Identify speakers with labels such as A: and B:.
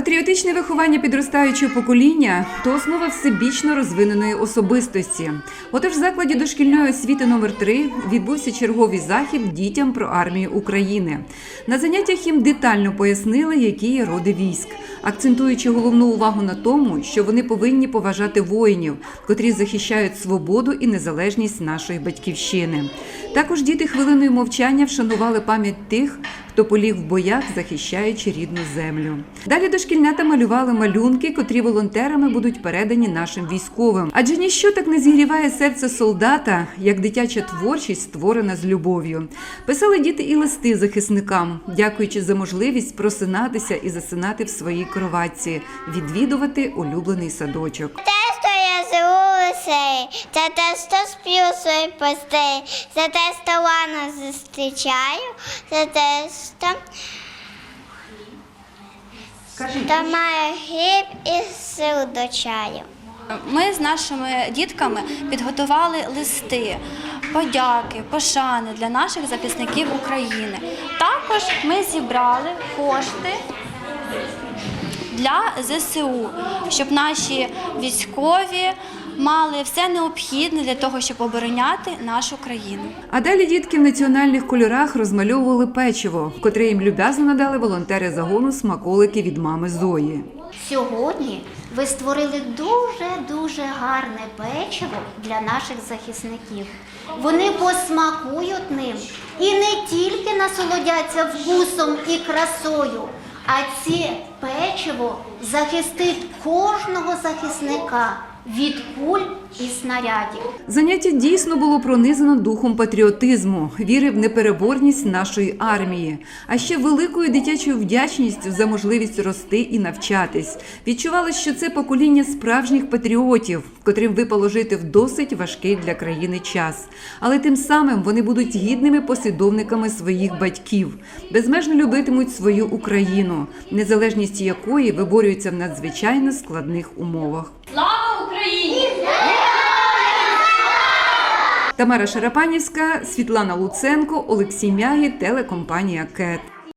A: Патріотичне виховання підростаючого покоління то основа всебічно розвиненої особистості. Отож, в закладі дошкільної освіти номер 3 відбувся черговий захід дітям про армію України. На заняттях їм детально пояснили, які є роди військ, акцентуючи головну увагу на тому, що вони повинні поважати воїнів, котрі захищають свободу і незалежність нашої батьківщини. Також діти хвилиною мовчання вшанували пам'ять тих, хто поліг в боях, захищаючи рідну землю. Далі дошкільнята малювали малюнки, котрі волонтерами будуть передані нашим військовим. Адже ніщо так не зігріває серце солдата, як дитяча творчість, створена з любов'ю. Писали діти і листи захисникам, дякуючи за можливість просинатися і засинати в своїй кроватці, відвідувати улюблений садочок.
B: Те, що я живу лисей, це те, що сплю свої постей, це те, що рано зустрічаю, це те, що, що має хліб і сил до чаю.
C: Ми з нашими дітками підготували листи, подяки, пошани для наших захисників України. Також ми зібрали кошти для ЗСУ, щоб наші військові мали все необхідне для того, щоб обороняти нашу країну.
A: А далі дітки в національних кольорах розмальовували печиво, котре їм люб'язно надали волонтери загону смаколики від мами Зої.
D: Сьогодні ви створили дуже-дуже гарне печиво для наших захисників. Вони посмакують ним і не тільки насолодяться вкусом і красою, а це печиво захистить кожного захисника від куль і снарядів.
A: Заняття дійсно було пронизано духом патріотизму, віри в непереборність нашої армії, а ще великою дитячою вдячністю за можливість рости і навчатись. Відчувалось, що це покоління справжніх патріотів, котрим випало жити в досить важкий для країни час. Але тим самим вони будуть гідними послідовниками своїх батьків, безмежно любитимуть свою Україну, незалежність якої виборюється в надзвичайно складних умовах. Тамара Шарапанівська, Світлана Луценко, Олексій Мягі, телекомпанія КЕТ.